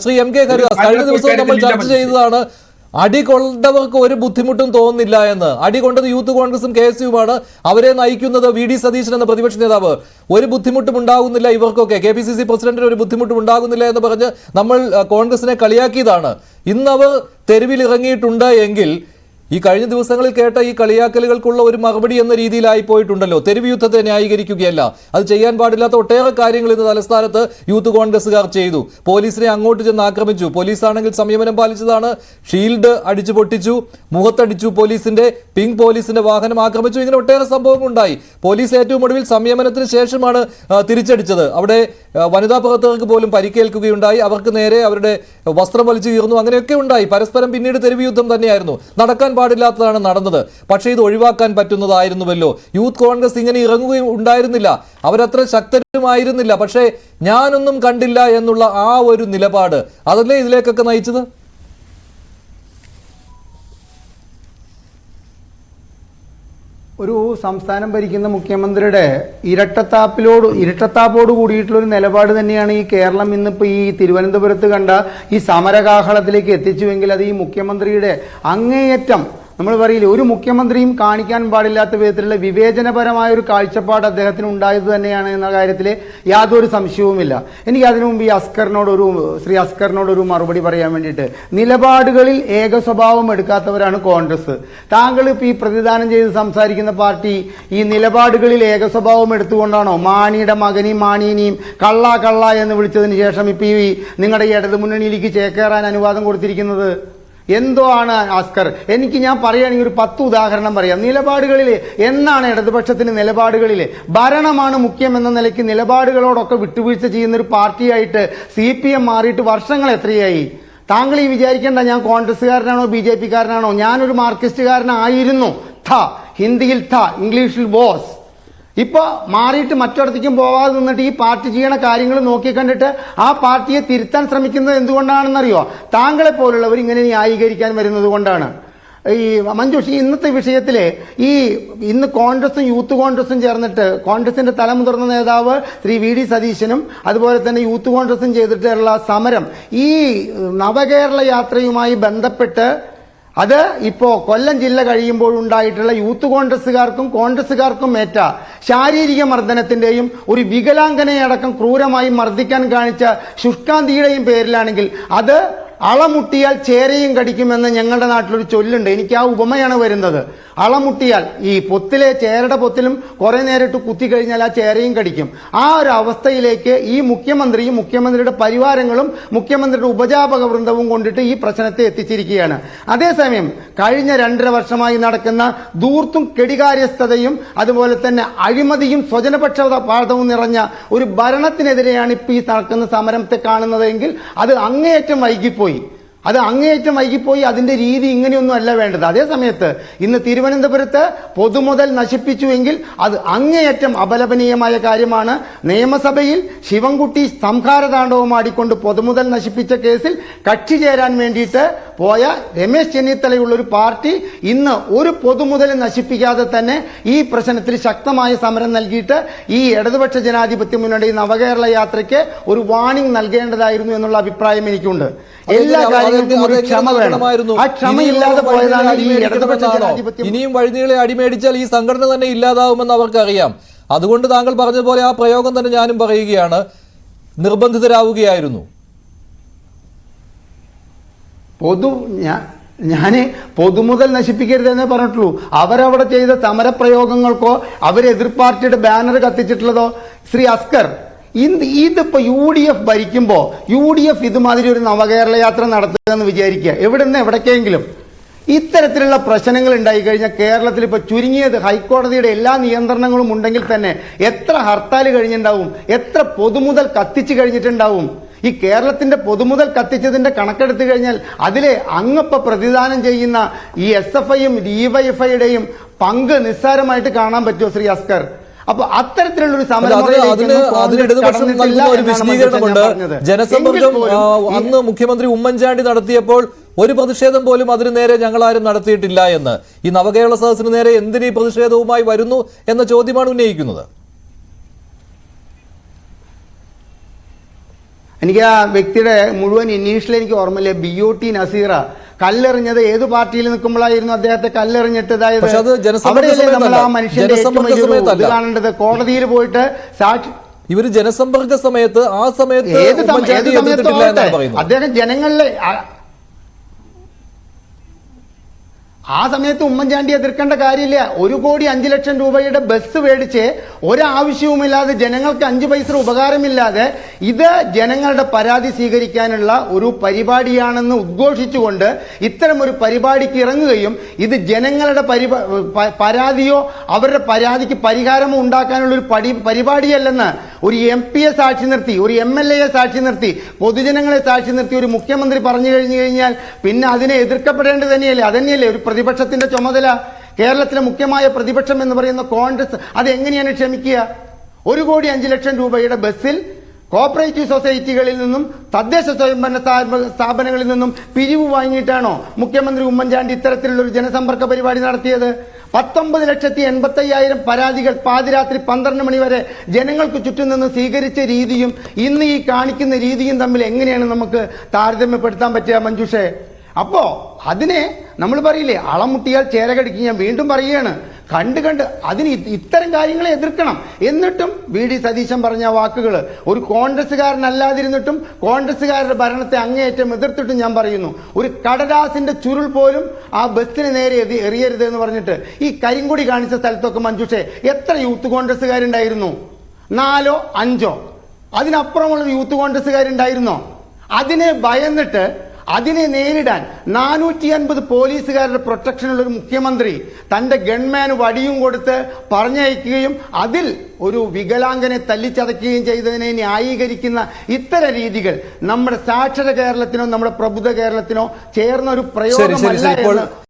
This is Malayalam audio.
ശ്രീ എം കെ കരുദാസ് കഴിഞ്ഞ ദിവസവും നമ്മൾ ചർച്ച ചെയ്തതാണ് അടി കൊണ്ടവർക്ക് ഒരു ബുദ്ധിമുട്ടും തോന്നുന്നില്ല എന്ന്. അടി കൊണ്ടത് യൂത്ത് കോൺഗ്രസും കെ എസ് യുമാണ്. അവരെ നയിക്കുന്നത് വി ഡി സതീശൻ എന്ന പ്രതിപക്ഷ നേതാവ്. ഒരു ബുദ്ധിമുട്ടും ഉണ്ടാകുന്നില്ല ഇവർക്കൊക്കെ. കെ പി സി സി പ്രസിഡന്റിന് ഒരു ബുദ്ധിമുട്ടും ഉണ്ടാകുന്നില്ല എന്ന് പറഞ്ഞ് നമ്മൾ കോൺഗ്രസിനെ കളിയാക്കിയതാണ്. ഇന്നവർ തെരുവിൽ ഇറങ്ങിയിട്ടുണ്ട് എങ്കിൽ ഈ കഴിഞ്ഞ ദിവസങ്ങളിൽ കേട്ട ഈ കളിയാക്കലുകൾക്കുള്ള ഒരു മറുപടി എന്ന രീതിയിലായി പോയിട്ടുണ്ടല്ലോ. തെരുവ് യുദ്ധത്തെ ന്യായീകരിക്കുകയല്ല. അത് ചെയ്യാൻ പാടില്ലാത്ത ഒട്ടേറെ കാര്യങ്ങൾ ഇന്ന് തലസ്ഥാനത്ത് യൂത്ത് കോൺഗ്രസുകാർ ചെയ്തു. പോലീസിനെ അങ്ങോട്ട് ചെന്ന് ആക്രമിച്ചു. പോലീസാണെങ്കിൽ സംയമനം പാലിച്ചതാണ്. ഷീൽഡ് അടിച്ചു പൊട്ടിച്ചു. മുഖത്തടിച്ചു പോലീസിന്റെ. പിങ്ക് പോലീസിന്റെ വാഹനം ആക്രമിച്ചു. ഇങ്ങനെ ഒട്ടേറെ സംഭവങ്ങൾ ഉണ്ടായി പോലീസ് ഏറ്റവും ഒടുവിൽ സംയമനത്തിന് ശേഷമാണ് തിരിച്ചടിച്ചത്. അവിടെ വനിതാ പ്രവർത്തകർക്ക് പോലും പരിക്കേൽക്കുകയുണ്ടായി. അവർക്ക് നേരെ അവരുടെ വസ്ത്രം വലിച്ചു കീർന്നു അങ്ങനെയൊക്കെ ഉണ്ടായി. പരസ്പരം പിന്നീട് തെരുവു യുദ്ധം തന്നെയായിരുന്നു. നടക്കാൻ പാടില്ലാത്തതാണ് നടന്നത്. പക്ഷേ ഇത് ഒഴിവാക്കാൻ പറ്റുന്നതായിരുന്നുവല്ലോ. യൂത്ത് കോൺഗ്രസ് ഇങ്ങനെ ഇറങ്ങുകയും ഉണ്ടായിരുന്നില്ല. അവരത്ര ശക്തരുമായിരുന്നില്ല. പക്ഷേ ഞാനൊന്നും കണ്ടില്ല എന്നുള്ള ആ ഒരു നിലപാട്. അതല്ലേ ഇതിലേക്കൊക്കെ നയിച്ചത്? ഒരു സംസ്ഥാനം ഭരിക്കുന്ന മുഖ്യമന്ത്രിയുടെ ഇരട്ടത്താപ്പിലോട് ഇരട്ടത്താപ്പോട് കൂടിയിട്ടുള്ള ഒരു നിലപാട് തന്നെയാണ് ഈ കേരളം ഇന്നിപ്പോൾ ഈ തിരുവനന്തപുരത്ത് കണ്ട ഈ സമരകാഹളത്തിലേക്ക് എത്തിച്ചുവെങ്കിൽ അത് ഈ മുഖ്യമന്ത്രിയുടെ അങ്ങേയറ്റം നമ്മൾ പറയില്ല ഒരു മുഖ്യമന്ത്രിയും കാണിക്കാൻ പാടില്ലാത്ത വിധത്തിലുള്ള വിവേചനപരമായ ഒരു കാഴ്ചപ്പാട് അദ്ദേഹത്തിന് ഉണ്ടായത് തന്നെയാണ് എന്ന കാര്യത്തിൽ യാതൊരു സംശയവുമില്ല. എനിക്ക് അതിനു മുമ്പ് ഈ അസ്കറിനോടൊരു ശ്രീ അസ്കറിനോടൊരു മറുപടി പറയാൻ വേണ്ടിയിട്ട്. നിലപാടുകളിൽ ഏക സ്വഭാവം എടുക്കാത്തവരാണ് കോൺഗ്രസ്. താങ്കൾ ഇപ്പോൾ ഈ പ്രതിദാനം ചെയ്ത് സംസാരിക്കുന്ന പാർട്ടി ഈ നിലപാടുകളിൽ ഏക സ്വഭാവം എടുത്തുകൊണ്ടാണോ? മാണിയുടെ മകനെയും മാണീനെയും കള്ള കള്ള എന്ന് വിളിച്ചതിന് ശേഷം ഇപ്പോൾ ഈ നിങ്ങളുടെ ഈ ഇടതു മുന്നണിയിലേക്ക് ചേക്കേറാൻ അനുവാദം കൊടുത്തിരിക്കുന്നത്? എന്തോ ആണ് ആസ്കർ? എനിക്ക് ഞാൻ പറയുകയാണെങ്കിൽ ഒരു പത്ത് ഉദാഹരണം പറയാം. നിലപാടുകളിൽ എന്നാണ് ഇടതുപക്ഷത്തിന് നിലപാടുകളിൽ ഭരണമാണ് മുഖ്യം എന്ന നിലയ്ക്ക് നിലപാടുകളോടൊക്കെ വിട്ടുവീഴ്ച ചെയ്യുന്ന ഒരു പാർട്ടിയായിട്ട് സി പി എം മാറിയിട്ട് വർഷങ്ങൾ എത്രയായി? താങ്കൾ ഈ വിചാരിക്കേണ്ട ഞാൻ കോൺഗ്രസ്സുകാരനാണോ ബി ജെ പിക്കാരനാണോ? ഞാനൊരു മാർക്സിസ്റ്റുകാരനായിരുന്നു. ഥ ഹിന്ദിയിൽ ഥ ഇംഗ്ലീഷിൽ ബോസ്. ഇപ്പൊ മാറിയിട്ട് മറ്റൊരിടത്തേക്കും പോവാതെ നിന്നിട്ട് ഈ പാർട്ടി ചെയ്യണ കാര്യങ്ങൾ നോക്കി കണ്ടിട്ട് ആ പാർട്ടിയെ തിരുത്താൻ ശ്രമിക്കുന്നത് എന്തുകൊണ്ടാണെന്നറിയോ? താങ്കളെ പോലുള്ളവർ ഇങ്ങനെ ന്യായീകരിക്കാൻ വരുന്നത് കൊണ്ടാണ്. ഈ മഞ്ജുഷ് ഇന്നത്തെ വിഷയത്തിൽ ഈ ഇന്ന് കോൺഗ്രസും യൂത്ത് കോൺഗ്രസും ചേർന്നിട്ട് കോൺഗ്രസിന്റെ തലമുതിർന്ന നേതാവ് ശ്രീ വി ഡി സതീശനും അതുപോലെ തന്നെ യൂത്ത് കോൺഗ്രസും ചെയ്തിട്ടുള്ള സമരം ഈ നവകേരള യാത്രയുമായി ബന്ധപ്പെട്ട് അത് ഇപ്പോൾ കൊല്ലം ജില്ല കഴിയുമ്പോൾ ഉണ്ടായിട്ടുള്ള യൂത്ത് കോൺഗ്രസ്സുകാർക്കും കോൺഗ്രസ്സുകാർക്കും ഏറ്റ ശാരീരിക മർദ്ദനത്തിന്റെയും ഒരു വികലാംഗനയടക്കം ക്രൂരമായി മർദ്ദിക്കാൻ കാണിച്ച ശുഷ്കാന്തിയുടെയും പേരിലാണെങ്കിൽ അത് അളമുട്ടിയാൽ ചേരയും കടിക്കുമെന്ന് ഞങ്ങളുടെ നാട്ടിലൊരു ചൊല്ലുണ്ട്. എനിക്ക് ആ ഉപമയാണ് വരുന്നത്. അളമുട്ടിയാൽ ഈ പൊത്തിലെ ചേരയുടെ പൊത്തിലും കുറെ നേരിട്ട് കുത്തി കഴിഞ്ഞാൽ ആ ചേരയും കടിക്കും. ആ ഒരു അവസ്ഥയിലേക്ക് ഈ മുഖ്യമന്ത്രിയും മുഖ്യമന്ത്രിയുടെ പരിവാരങ്ങളും മുഖ്യമന്ത്രിയുടെ ഉപജാപക വൃന്ദവും കൊണ്ടിട്ട് ഈ പ്രശ്നത്തെ എത്തിച്ചിരിക്കുകയാണ്. അതേസമയം കഴിഞ്ഞ രണ്ടര വർഷമായി നടക്കുന്ന ദൂർത്തും കെടികാര്യസ്ഥതയും അതുപോലെ തന്നെ അഴിമതിയും സ്വജനപക്ഷപാതവും നിറഞ്ഞ ഒരു ഭരണത്തിനെതിരെയാണ് ഇപ്പോൾ ഈ നടക്കുന്ന സമരത്തെ കാണുന്നതെങ്കിൽ അത് അങ്ങേയറ്റം വൈകിപ്പോയി. അത് അങ്ങേയറ്റം വൈകിപ്പോയി അതിന്റെ രീതി ഇങ്ങനെയൊന്നും അല്ല വേണ്ടത്. അതേ സമയത്ത് ഇന്ന് തിരുവനന്തപുരത്ത് പൊതുമുതൽ നശിപ്പിച്ചുവെങ്കിൽ അത് അങ്ങേയറ്റം അപലപനീയമായ കാര്യമാണ്. നിയമസഭയിൽ ശിവൻകുട്ടി സംഹാരതാണ്ഡവമാടിക്കൊണ്ട് പൊതുമുതൽ നശിപ്പിച്ച കേസിൽ കക്ഷി ചേരാൻ വേണ്ടിയിട്ട് പോയ രമേശ് ചെന്നിത്തലയുള്ള ഒരു പാർട്ടി ഇന്ന് ഒരു പൊതുമുതൽ നശിപ്പിക്കാതെ തന്നെ ഈ പ്രശ്നത്തിൽ ശക്തമായ സമരം നൽകിയിട്ട് ഈ ഇടതുപക്ഷ ജനാധിപത്യ മുന്നണി നവകേരള യാത്രയ്ക്ക് ഒരു വാണിംഗ് നൽകേണ്ടതായിരുന്നു എന്നുള്ള അഭിപ്രായം എനിക്കുണ്ട്. എല്ലാ കാര്യങ്ങൾക്കും ഒരു ക്ഷമ വേണം. ആ ക്ഷമയില്ലാതെ പോയതാണ് ഈ വഴിനീളെ ഇടതുപക്ഷ ജനാധിപത്യം ഇനിയും വഴിനീളെ അടിമേടിച്ചാൽ ഈ സംഘടന തന്നെ ഇല്ലാതാവുമെന്ന് അവർക്കറിയാം. അതുകൊണ്ട് താങ്കൾ പറഞ്ഞതുപോലെ ആ പ്രയോഗം തന്നെ ഞാനും പറയുകയാണ്. നിർബന്ധിതരാവുകയായിരുന്നു. പൊതു ഞാൻ ഞാൻ പൊതുമുതൽ നശിപ്പിക്കരുതെന്നേ പറഞ്ഞിട്ടുള്ളൂ. അവരവിടെ ചെയ്ത സമരപ്രയോഗങ്ങൾക്കോ അവർ എതിർ പാർട്ടിയുടെ ബാനർ കത്തിച്ചിട്ടുള്ളതോ ശ്രീ അസ്കർ ഇതിപ്പോ യു ഡി എഫ് ഭരിക്കുമ്പോ യു ഡി എഫ് ഇതുമാതിരി ഒരു നവകേരള യാത്ര നടത്തുക എന്ന് വിചാരിക്കുക. എവിടെ നിന്ന് എവിടേക്കെങ്കിലും. ഇത്തരത്തിലുള്ള പ്രശ്നങ്ങൾ ഉണ്ടായി കഴിഞ്ഞാൽ കേരളത്തിൽ ഇപ്പൊ ചുരുങ്ങിയത് ഹൈക്കോടതിയുടെ എല്ലാ നിയന്ത്രണങ്ങളും ഉണ്ടെങ്കിൽ തന്നെ എത്ര ഹർത്താൽ കഴിഞ്ഞിട്ടുണ്ടാവും? എത്ര പൊതുമുതൽ കത്തിച്ചു കഴിഞ്ഞിട്ടുണ്ടാവും? ഈ കേരളത്തിന്റെ പൊതുമുതൽ കത്തിച്ചതിന്റെ കണക്കെടുത്തു കഴിഞ്ഞാൽ അതിലെ അങ്ങപ്പ പ്രതിദാനം ചെയ്യുന്ന ഈ എസ് എഫ് ഐയും ഡിവൈഎഫ്ഐയുടെയും പങ്ക് നിസ്സാരമായിട്ട് കാണാൻ പറ്റുമോ ശ്രീ അസ്കർ? അപ്പൊ അത്തരത്തിലുള്ള ഒരു ജനസമ്പർക്കം ആ, അന്ന് മുഖ്യമന്ത്രി ഉമ്മൻചാണ്ടി നടത്തിയപ്പോൾ ഒരു പ്രതിഷേധം പോലും അതിന് നേരെ ഞങ്ങൾ ആരും നടത്തിയിട്ടില്ല എന്ന്. ഈ നവകേരള സദസ്സിന് നേരെ എന്തിനീ പ്രതിഷേധവുമായി വരുന്നു എന്ന ചോദ്യമാണ് ഉന്നയിക്കുന്നത്? എനിക്ക് ആ വ്യക്തിയുടെ മുഴുവൻ ഇനീഷ്യൽ എനിക്ക് ഓർമ്മയില്ല. ബി ഒ ടി നസീറ കല്ലെറിഞ്ഞത് ഏത് പാർട്ടിയിൽ നിൽക്കുമ്പോഴായിരുന്നു അദ്ദേഹത്തെ കല്ലെറിഞ്ഞിട്ട് അതായത് അവിടെയല്ലേ നമ്മൾ ആ. മനുഷ്യന്റെ. കാണേണ്ടത് കോടതിയിൽ പോയിട്ട് സാക്ഷി ഇവർ ജനസമ്പർക്ക സമയത്ത് ആ സമയത്ത് ഏത് ജനങ്ങളിലെ ഉമ്മൻചാണ്ടി സമയത്തും എതിർത്തിട്ടില്ല എന്നാണ് ആവട്ടെ. പറയുന്നത് അദ്ദേഹം ജനങ്ങളിലെ ആ- സമയത്ത് ഉമ്മൻചാണ്ടി എതിർക്കേണ്ട കാര്യമില്ല. ഒരു കോടി അഞ്ചു ലക്ഷം രൂപയുടെ ബസ് മേടിച്ച് ഒരാവശ്യവുമില്ലാതെ ജനങ്ങൾക്ക് അഞ്ചു പൈസ ഉപകാരമില്ലാതെ ഇത് ജനങ്ങളുടെ പരാതി സ്വീകരിക്കാനുള്ള ഒരു പരിപാടിയാണെന്ന് ഉദ്ഘോഷിച്ചുകൊണ്ട് ഇത്തരം ഒരു പരിപാടിക്ക് ഇറങ്ങുകയും ഇത് ജനങ്ങളുടെ പരാതിയോ അവരുടെ പരാതിക്ക് പരിഹാരമോ ഉണ്ടാക്കാനുള്ള ഒരു പടി പരിപാടിയല്ലെന്ന് ഒരു എം പിയെ സാക്ഷി നിർത്തി ഒരു എം എൽ എയെ സാക്ഷി നിർത്തി പൊതുജനങ്ങളെ സാക്ഷി നിർത്തി ഒരു മുഖ്യമന്ത്രി പറഞ്ഞു കഴിഞ്ഞു കഴിഞ്ഞാൽ പിന്നെ അതിനെ എതിർക്കപ്പെടേണ്ടത് തന്നെയല്ലേ? അതന്നെയല്ലേ ഒരു പ്രതിപക്ഷത്തിന്റെ ചുമതല കേരളത്തിലെ മുഖ്യമായ പ്രതിപക്ഷം എന്ന് പറയുന്ന കോൺഗ്രസ് അത് എങ്ങനെയാണ് ക്ഷമിക്കുക? ഒരു കോടി അഞ്ചു ലക്ഷം രൂപയുടെ ബസ്സിൽ കോപ്പറേറ്റീവ് സൊസൈറ്റികളിൽ നിന്നും തദ്ദേശ സ്വയംഭരണ സ്ഥാപ- സ്ഥാപനങ്ങളിൽ നിന്നും പിരിവ് വാങ്ങിയിട്ടാണോ മുഖ്യമന്ത്രി ഉമ്മൻചാണ്ടി ഇത്തരത്തിലുള്ള ഒരു ജനസമ്പർക്ക പരിപാടി നടത്തിയത്? പത്തൊമ്പത് ലക്ഷത്തി എൺപത്തയ്യായിരം പരാതികൾ പാതിരാത്രി പന്ത്രണ്ട് മണി വരെ ജനങ്ങൾക്ക് ചുറ്റും നിന്ന് സ്വീകരിച്ച രീതിയും ഇന്ന് ഈ കാണിക്കുന്ന രീതിയും തമ്മിൽ എങ്ങനെയാണ് നമുക്ക് താരതമ്യപ്പെടുത്താൻ പറ്റുക മഞ്ജുഷേ? അപ്പോ അതിനെ നമ്മൾ പറയില്ലേ അളമുട്ടിയാൽ ചേരകടിക്ക് ഞാൻ വീണ്ടും പറയുകയാണ്. കണ്ട് കണ്ട് അതിന് ഇത്തരം കാര്യങ്ങളെ എതിർക്കണം. എന്നിട്ടും വി ഡി സതീശൻ പറഞ്ഞ വാക്കുകൾ ഒരു കോൺഗ്രസ്സുകാരനല്ലാതിരുന്നിട്ടും കോൺഗ്രസ്സുകാരുടെ ഭരണത്തെ അങ്ങേയറ്റം എതിർത്തിട്ടും ഞാൻ പറയുന്നു. ഒരു കടലാസിന്റെ ചുരുൾ പോലും ആ ബസ്സിന് നേരെ എറിയരുത് എന്ന് പറഞ്ഞിട്ട് ഈ കരിങ്കൊടി കാണിച്ച സ്ഥലത്തൊക്കെ മഞ്ജുഷെ എത്ര യൂത്ത് കോൺഗ്രസ്സുകാരുണ്ടായിരുന്നു? നാലോ അഞ്ചോ? അതിനപ്പുറമുള്ള യൂത്ത് കോൺഗ്രസ്സുകാരുണ്ടായിരുന്നോ? അതിനെ ഭയന്നിട്ട് അതിനെ നേരിടാൻ നാനൂറ്റി അൻപത് പോലീസുകാരുടെ പ്രൊട്ടക്ഷനുള്ള ഒരു മുഖ്യമന്ത്രി തന്റെ ഗൺമാൻ വടിയും കൊടുത്ത് പറഞ്ഞയക്കുകയും അതിൽ ഒരു വികലാംഗനെ തല്ലിച്ചതയ്ക്കുകയും ചെയ്തതിനെ ന്യായീകരിക്കുന്ന ഇത്തരം രീതികൾ നമ്മുടെ സാക്ഷര കേരളത്തിനോ നമ്മുടെ പ്രബുദ്ധ കേരളത്തിനോ ചേർന്ന ഒരു ശരി